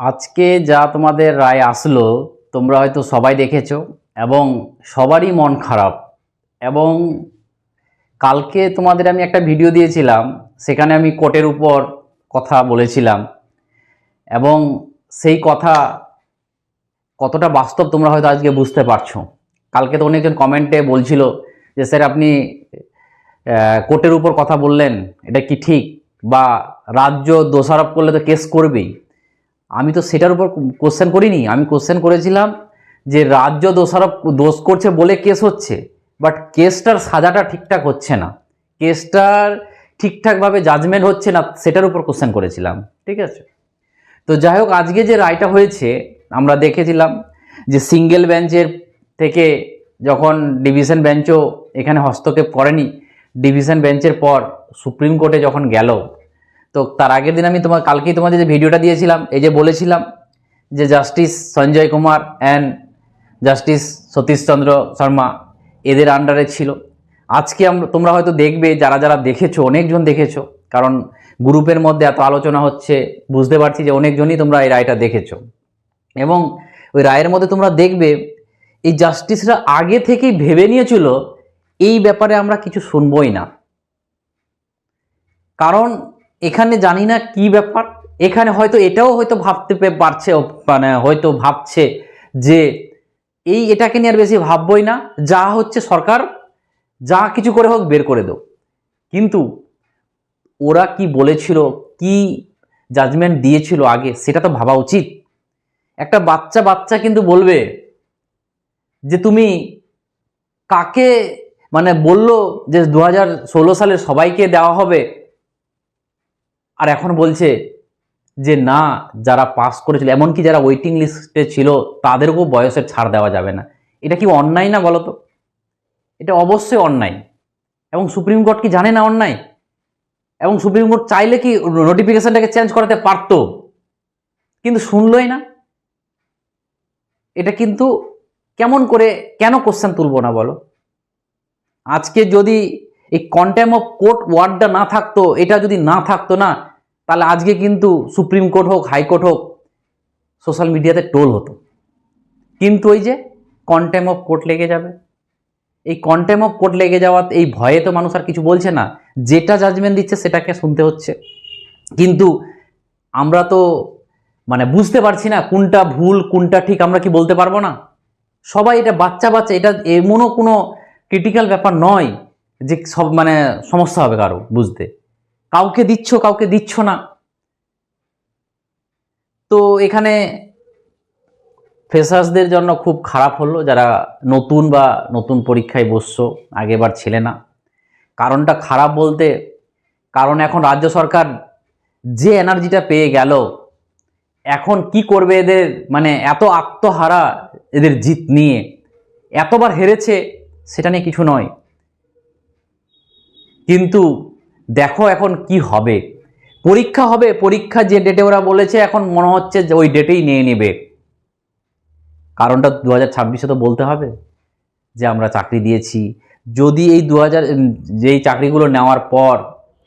আজকে যা তোমাদের রায় আসলো, তোমরা হয়তো সবাই দেখেছ এবং সবারই মন খারাপ। এবং কালকে তোমাদের আমি একটা ভিডিও দিয়েছিলাম, সেখানে আমি কোর্টের উপর কথা বলেছিলাম। এবং সেই কথা কতটা বাস্তব তোমরা হয়তো আজকে বুঝতে পারছ। কালকে তো অনেকজন কমেন্টে বলছিল যে, স্যার, আপনি কোর্টের উপর কথা বললেন, এটা কি ঠিক? বা রাজ্য দোষারোপ করলে তো কেস করবেই। আমি তো সেটার উপর কোশ্চেন করিনি। আমি কোশ্চেন করেছিলাম যে রাজ্য দোষারোপ দোষ করছে বলে কেস হচ্ছে বাট কেসটার সাজাটা ঠিকঠাক হচ্ছে না। কেসটার ঠিকঠাকভাবে জাজমেন্ট হচ্ছে না, সেটার উপর কোশ্চেন করেছিলাম, ঠিক আছে? তো যাই হোক, আজকে যে রায়টা হয়েছে, আমরা দেখেছিলাম যে সিঙ্গেল বেঞ্চের থেকে যখন ডিভিশন বেঞ্চও এখানে হস্তক্ষেপ করেনি ডিভিশন বেঞ্চের পর সুপ্রিম কোর্টে যখন গেল তো তার আগের দিন আমি তোমার, কালকেই তোমাদের যে ভিডিওটা দিয়েছিলাম, এই যে বলেছিলাম যে Justice Sanjay Kumar and Justice Satishchandra Sharma এদের আন্ডারে ছিল। আজকে আমরা তোমরা হয়তো দেখবে, যারা যারা দেখেছ, অনেকজন দেখেছ, কারণ গ্রুপের মধ্যে এত আলোচনা হচ্ছে, বুঝতে পারছি যে অনেকজনই তোমরা এই রায়টা দেখেছ। এবং ওই রায়ের মধ্যে তোমরা দেখবে, এই জাস্টিসরা আগে থেকেই ভেবে নিয়েছিল, এই ব্যাপারে আমরা কিছু শুনবই না। কারণ এখানে জানি না কি ব্যাপার। এখানে হয়তো এটাও হয়তো ভাবতে পারছে মানে হয়তো ভাবছে যে এই এটাকে নিয়ে আর বেশি ভাববই না। যা হচ্ছে সরকার, যা কিছু করে হোক বের করে দেও কিন্তু ওরা কি বলেছিল, কি জাজমেন্ট দিয়েছিল আগে, সেটা তো ভাবা উচিত। একটা বাচ্চা বাচ্চা কিন্তু বলবে যে তুমি কাকে মানে বলল যে দু হাজার ষোলো সালে সবাইকে দেওয়া হবে আর এখন বলছে যে না, যারা পাস করেছিল, এমনকি যারা ওয়েটিং লিস্টে ছিল, তাদেরকেও বয়সের ছাড় দেওয়া যাবে না। এটা কি অন্যায় না বলো তো এটা অবশ্যই অন্যায়। এবং সুপ্রিম কোর্ট কি জানে না অন্যায়? এবং সুপ্রিম কোর্ট চাইলে কি নোটিফিকেশনটাকে চেঞ্জ করাতে পারতো? কিন্তু শুনলই না। এটা কিন্তু কেমন করে, কেন কোশ্চেন তুলবো না বলো? আজকে যদি এই কন্টেম অফ কোর্ট ওয়ার্ডটা না থাকতো, এটা যদি না থাকতো না তাহলে আজকে কিন্তু সুপ্রিম কোর্ট হোক হাইকোর্ট হোক, সোশ্যাল মিডিয়াতে টোল হতো। কিন্তু ওই যে কন্টেম অফ কোর্ট লেগে যাবে। এই কন্টেম অফ কোর্ট লেগে যাওয়া এই ভয়ে তো মানুষ আর কিছু বলছে না। যেটা জাজমেন্ট দিচ্ছে সেটাকে শুনতে হচ্ছে। কিন্তু আমরা তো মানে বুঝতে পারছি না কোনটা ভুল, কোনটা ঠিক, আমরা কি বলতে পারব না। সবাই এটা বাচ্চা বাচ্চা, এটা এমনও কোনো ক্রিটিক্যাল ব্যাপার নয় যে সব মানে সমস্যা হবে কারও বুঝতে। কাউকে দিচ্ছ কাউকে দিচ্ছ না। তো এখানে ফ্রেশার্সদের জন্য খুব খারাপ হলো, যারা নতুন বা নতুন পরীক্ষায় বসছো আগেবার ছেলে না। কারণটা খারাপ বলতে, কারণ এখন রাজ্য সরকার যে এনার্জিটা পেয়ে গেল, এখন কি করবে এদের মানে এত আত্মহারা এদের জিত নিয়ে, এতবার হেরেছে, সেটা নিয়ে কিছু নয়। কিন্তু দেখো এখন কি হবে। পরীক্ষা হবে, পরীক্ষা যে ডেটে ওরা বলেছে, এখন মনে হচ্ছে যে ওই ডেটেই নিয়ে নেবে। কারণটা দু হাজার ছাব্বিশে তো বলতে হবে যে আমরা চাকরি দিয়েছি। যদি এই দু হাজার যেই চাকরিগুলো নেওয়ার পর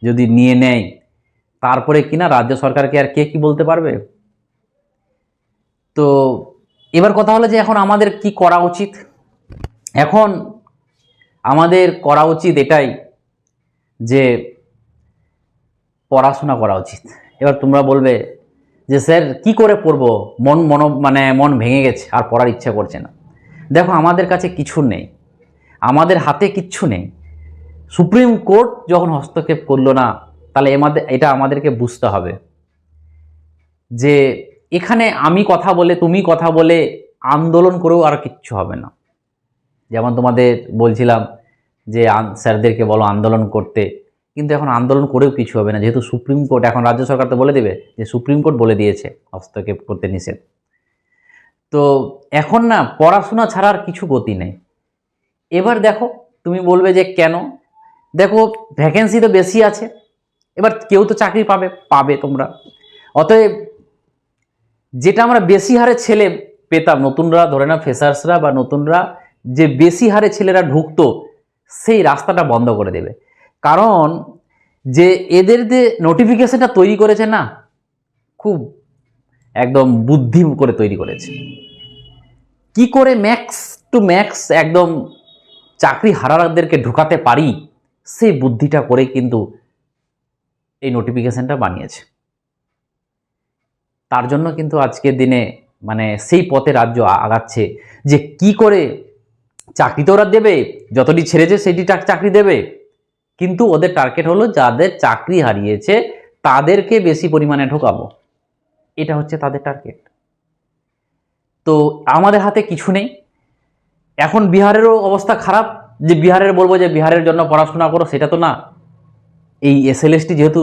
যদি নিয়ে নেয়, তারপরে কিনা রাজ্য সরকারকে আর কে কি বলতে পারবে? তো এবার কথা হলো যে এখন আমাদের কি করা উচিত? এখন আমাদের করা উচিত এটাই যে পড়াশোনা করা উচিত। এবার তোমরা বলবে যে, স্যার, কি করে পড়ব? মন মন মানে মন ভেঙে গেছে, আর পড়ার ইচ্ছা করছে না। দেখো, আমাদের কাছে কিছু নেই। আমাদের হাতে কিচ্ছু নেই। সুপ্রিম কোর্ট যখন হস্তক্ষেপ করল না, তাহলে এমাদের এটা আমাদেরকে বুঝতে হবে যে, এখানে আমি কথা বলে, তুমি কথা বলে আন্দোলন করেও আর কিচ্ছু হবে না। যেমন তোমাদের বলছিলাম যে স্যারদেরকে বলো আন্দোলন করতে। কিন্তু এখন আন্দোলন করেও কিছু হবে না। যেহেতু সুপ্রিম কোর্ট, এখন রাজ্য সরকার তো বলে দেবে যে সুপ্রিম কোর্ট বলে দিয়েছে, হস্তক্ষেপ করতে নিষেধ। তো এখন না, পড়াশোনা ছাড়া আর কিছু গতি নেই। এবার দেখো, তুমি বলবে যে কেন? দেখো ভ্যাকেন্সি তো বেশি আছে। এবার কেউ তো চাকরি পাবে পাবে তোমরা। অতএব যেটা আমরা বেশি হারে ছেলে পেতাম, নতুনরা, ধরে না ফ্রেশার্সরা বা নতুনরা, যে বেশি হারে ছেলেরা ঢুকতো, সেই রাস্তাটা বন্ধ করে দেবে। কারণ যে এদের যে নোটিফিকেশনটা তৈরি করেছে না, খুব একদম বুদ্ধি করে তৈরি করেছে। কি করে ম্যাক্স টু ম্যাক্স একদম চাকরি হারারদেরকে ঢুকাতে পারি সেই বুদ্ধিটা করে কিন্তু এই নোটিফিকেশনটা বানিয়েছে। তার জন্য কিন্তু আজকের দিনে মানে সেই পথে রাজ্য আগাচ্ছে যে কি করে চাকরি তো ওরা দেবে, যতটি ছেড়েছে সেটি চাকরি দেবে কিন্তু ওদের টার্গেট হলো যাদের চাকরি হারিয়েছে, তাদেরকে বেশি পরিমাণে ঢোকাবো। এটা হচ্ছে তাদের টার্গেট তো আমাদের হাতে কিছু নেই। এখন বিহারেরও অবস্থা খারাপ। যে বিহারের বলব যে বিহারের জন্য পড়াশোনা করো, সেটা তো না। এই এসএলএসটি যেহেতু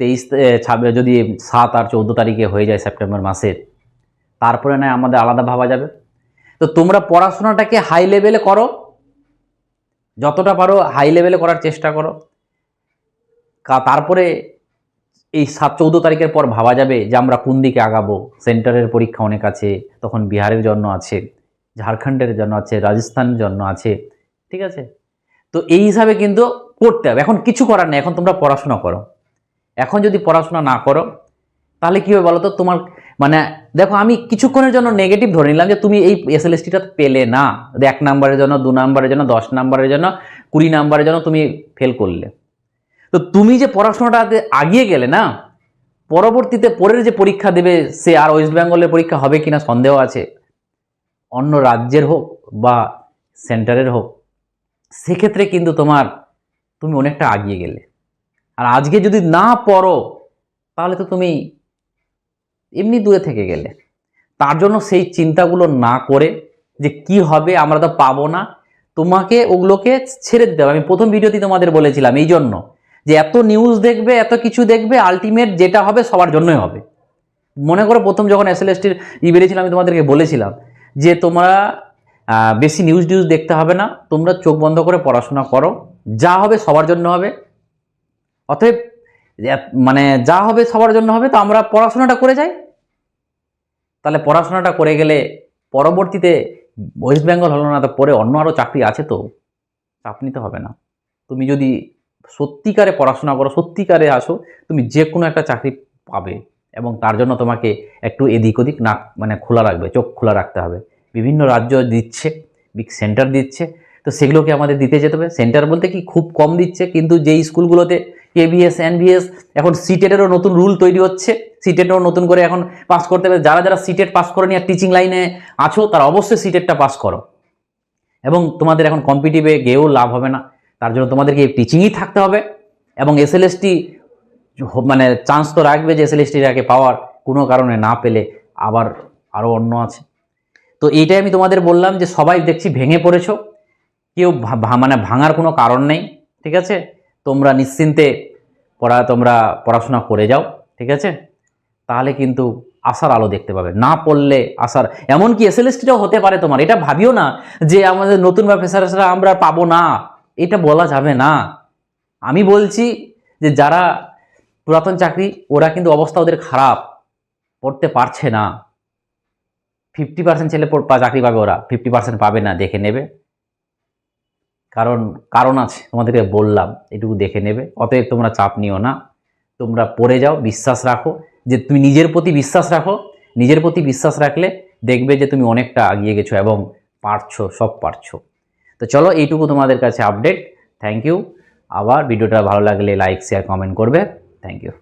তেইশ ছাব্বিশ যদি সাত আর চৌদ্দ তারিখে হয়ে যায় সেপ্টেম্বর মাসের, তারপরে নয় আমাদের আলাদা ভাবা যাবে। তো তোমরা পড়াশোনাটাকে হাই লেভেলে করো। যতটা পারো হাই লেভেলে করার চেষ্টা করো। তারপরে এই সাত, চৌদ্দ তারিখের পর ভাবা যাবে যে আমরা কোন দিকে আগাবো। সেন্টারের পরীক্ষা অনেক আছে, তখন বিহারের জন্য আছে, ঝাড়খণ্ডের জন্য আছে, রাজস্থানের জন্য আছে, ঠিক আছে? তো এই হিসাবে কিন্তু করতে হবে। এখন কিছু করার নেই, এখন তোমরা পড়াশোনা করো। এখন যদি পড়াশোনা না করো, তাহলে কী হবে বলো তো তোমার মানে দেখো, আমি কিছুক্ষণের জন্য নেগেটিভ ধরে নিলাম যে তুমি এই এস এসএলএসটিটা পেলে না। এক নাম্বারের জন্য, দু নাম্বারের জন্য, দশ নাম্বারের জন্য, কুড়ি নাম্বারের জন্য তুমি ফেল করলে। তো তুমি যে পড়াশোনাটাতে আগিয়ে গেলে না, পরবর্তীতে পরের যে পরীক্ষা দেবে সে আর ওয়েস্ট বেঙ্গলের পরীক্ষা হবে কিনা সন্দেহ আছে। অন্য রাজ্যের হোক বা সেন্টারের হোক, সেক্ষেত্রে কিন্তু তোমার তুমি অনেকটা আগিয়ে গেলে। আর আজকে যদি না পড়ো, তাহলে তো তুমি এমনি দূরে থেকে গেলে। তার জন্য সেই চিন্তাগুলো না করে যে কি হবে, আমরা তো পাবো না। তোমাকে ওগুলোকে ছেড়ে দিতে হবে। আমি প্রথম ভিডিওতেই তোমাদের বলেছিলাম এই জন্য যে এত নিউজ দেখবে, এত কিছু দেখবে আলটিমেট যেটা হবে সবার জন্যই হবে। মনে করো প্রথম যখন এস এল এসটির ই বেরিয়েছিল, আমি তোমাদেরকে বলেছিলাম যে তোমরা বেশি নিউজ টিউজ দেখতে হবে না, তোমরা চোখ বন্ধ করে পড়াশোনা করো। যা হবে সবার জন্য হবে। অতএব মানে যা হবে সবার জন্য হবে, তো আমরা পড়াশোনাটা করে যাই। তাহলে পড়াশোনাটা করে গেলে পরবর্তীতে ওয়েস্ট বেঙ্গল হলো না, তো পরে অন্য আরও চাকরি আছে তো। চাপ নিতে হবে না। তুমি যদি সত্যিকারে পড়াশোনা করো, সত্যিকারে আসো, তুমি যে কোনো একটা চাকরি পাবে এবং তার জন্য তোমাকে একটু এদিক ওদিক নাক মানে খোলা রাখবে, চোখ খোলা রাখতে হবে। বিভিন্ন রাজ্য দিচ্ছে, বিগ সেন্টার দিচ্ছে, তো সেগুলোকে আমাদের দিতে যেতে হবে। সেন্টার বলতে কি, খুব কম দিচ্ছে, কিন্তু যেই স্কুলগুলোতে কেবিএস এনবিএস এখন সিটেটেরও নতুন রুল তৈরি হচ্ছে। সিটেটও নতুন করে এখন পাস করতে হবে। যারা যারা সিটেট পাস করে নিয়ে টিচিং লাইনে আছো, তারা অবশ্যই সিটেটটা পাস করো। এবং তোমাদের এখন কম্পিটিভে গিয়েও লাভ হবে না। তার জন্য তোমাদেরকে টিচিংই থাকতে হবে। এবং এসএলএসটি মানে চান্স তো রাখবে যে এসএলএসটিটাকে পাওয়ার। কোনো কারণে না পেলে আবার আরও অন্য আছে। তো এইটাই আমি তোমাদের বললাম যে সবাই দেখছি ভেঙে পড়েছো। কেউ মানে ভাঙার কোনো কারণ নেই। ঠিক আছে? তোমরা নিশ্চিন্তে পড়া, তোমরা পড়াশোনা করে যাও, ঠিক আছে? তাহলে কিন্তু আশার আলো দেখতে পাবে। না পড়লে আশার, এমনকি এসএলএসটিটাও হতে পারে তোমার। এটা ভাবিও না যে আমাদের নতুন বা আমরা পাবো না। এটা বলা যাবে না। আমি বলছি যে যারা পুরাতন চাকরি, ওরা কিন্তু অবস্থা ওদের খারাপ। পড়তে পারছে না। ফিফটি পার্সেন্ট ছেলে চাকরি পাবে ওরা। ফিফটি পার্সেন্ট পাবে না, দেখে নেবে। কারণ কারণ আছে, তোমাদেরকে বললাম, এটুকু দেখে নেবে। অতএব তোমরা চাপ নিও না। তোমরা পড়ে যাও, বিশ্বাস রাখো, যে তুমি নিজের প্রতি বিশ্বাস রাখো। নিজের প্রতি বিশ্বাস রাখলে দেখবে যে তুমি অনেকটা এগিয়ে গেছো এবং পারছ, সব পারছ। তো চলো, এইটুকু তোমাদের কাছে আপডেট থ্যাংক ইউ আবার ভিডিওটা ভালো লাগলে লাইক শেয়ার কমেন্ট করবে। Thank you